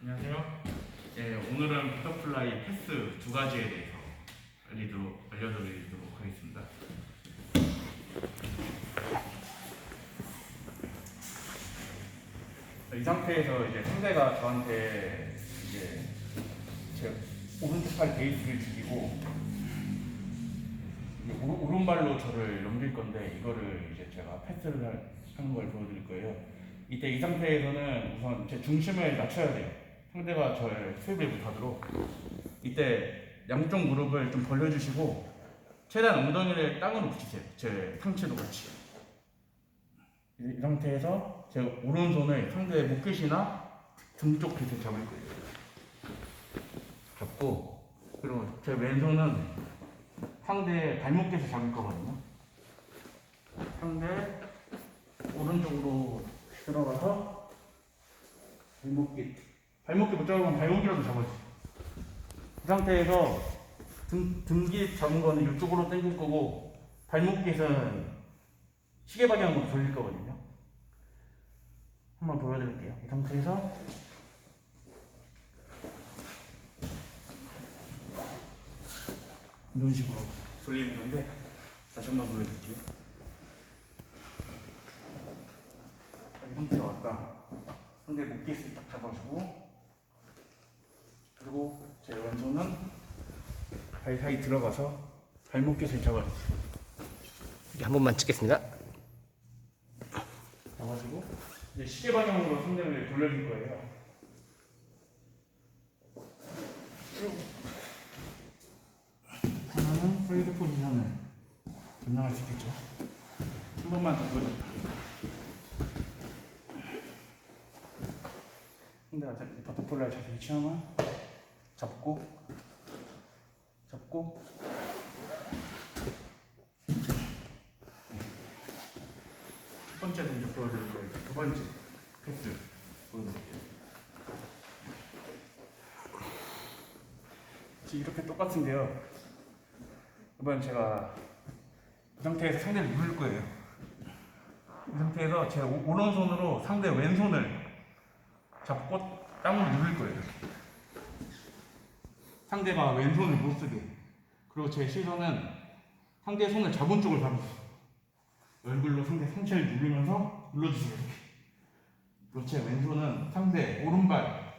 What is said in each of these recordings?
안녕하세요. 예, 오늘은 버터플라이 패스 두 가지에 대해서 알리도록, 알려드리도록 하겠습니다. 이 상태에서 이제 상대가 저한테 이제 제 오른쪽 팔 베이스를 죽이고 오른발로 저를 넘길 건데 이거를 이제 제가 패스를 할- 하는 걸 보여드릴 거예요. 이때 이 상태에서는 우선 제 중심을 낮춰야 돼요. 상대가 저를 스윕을 못하도록 이때 양쪽 무릎을 좀 벌려주시고 최대한 엉덩이를 땅으로 붙이세요. 제 상체도 같이. 이, 이 상태에서 제 오른손을 상대의 목깃이나 등쪽 깃을 잡을 거예요. 잡고 그리고 제 왼손은 상대 발목깃을 잡을 거거든요. 상대 오른쪽으로 들어가서 발목깃 발목깃 못 잡으면 발목이라도 잡아주세요. 이 상태에서 등, 등깃 잡은 거는 이쪽으로 당길 거고 발목깃은 시계 방향으로 돌릴 거거든요. 한번 보여드릴게요. 이 상태에서 이런 식으로 돌리는 건데 다시 한번 보여드릴게요. 이 상태로 아까 상대 목깃을 딱 잡아주고 그리고 제 왼손은 발 사이 들어가서 발목깃을 잡아주세요. 이렇게 한 번만 찍겠습니다. 잡아주고 이제 시계 방향으로 상대를 돌려줄 거예요. 그리고 하나는 프레이드 포지션을 변경할 수 있겠죠. 한 번만 더 보여줄게요. 상대가 자- 버터플라이 자세히 취하면 잡고 잡고 첫 번째 동작 보여드릴 거예요. 두 번째 패스 보여드릴게요. 지금 이렇게 똑같은데요. 이번 제가 이 상태에서 상대를 누를 거예요. 이 상태에서 제 오- 오른손으로 상대 왼손을 잡고 땅으로 누를 거예요. 상대가 왼손을 못 쓰게. 그리고 제 시선은 상대 손을 잡은 쪽을 바라보세요. 얼굴로 상대 상체를 누르면서 눌러주세요. 이렇게. 그리고 제 왼손은 상대 오른발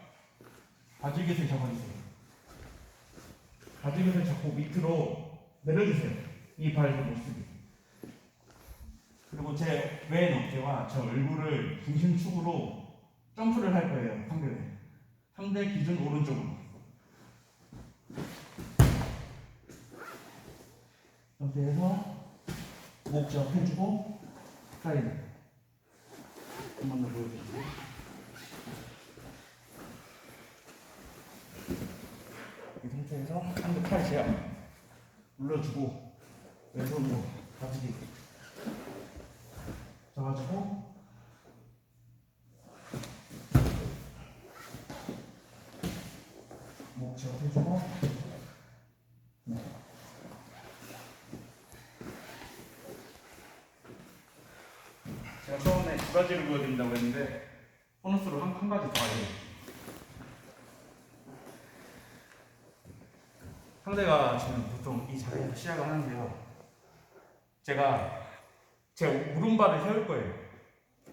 바지깃을 잡아주세요. 바지깃을 잡고 밑으로 내려주세요. 이 발을 못 쓰게. 그리고 제 왼 어깨와 제 얼굴을 중심축으로 점프를 할 거예요. 상대는. 상대 기준 오른쪽으로. 상태에서 목 접해주고 사이드 한번 더 보여주시고 이 상태에서 한대 팔 제압. 눌러주고 왼손으로 가지기. 잡아주고. 목 접해주고 제가 처음에 두 가지를 보여드린다고 했는데 보너스로 한, 한 가지 더 알려요. 상대가 지금 보통 이 자리에서 시작을 하는데요. 제가 제 오른발을 세울 거예요.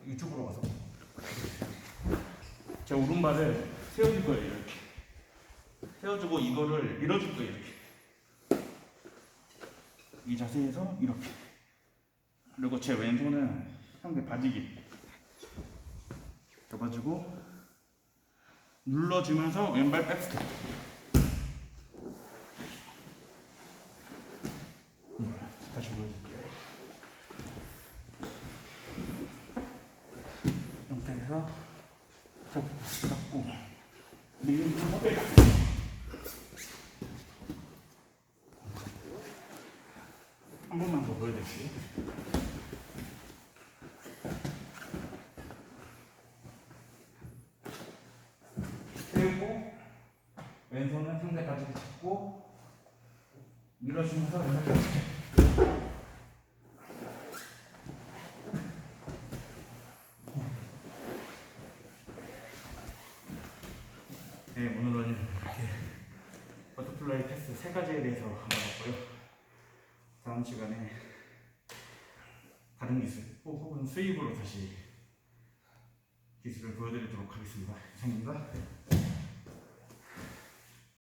이쪽으로 가서. 제 오른발을 세워줄 거예요, 이렇게. 세워주고 이거를 밀어줄 거예요, 이렇게. 이 자세에서 이렇게. 그리고 제 왼손은 상대 바지기. 잡아주고 눌러주면서 왼발 백스텝. 음, 다시 보여줄게요 잡- 잡고. 밀면서 빼가 한 번만 더 보여드릴게요 세우고 왼손은 상대까지 잡고 밀어주면서 왼발까지 네, 오늘은 이렇게 버터플라이 패스 세 가지에 대해서 알아봤고요. 다음 시간에 다른 기술 혹- 혹은 수입으로 다시 기술을 보여드리도록 하겠습니다. 이상입니다.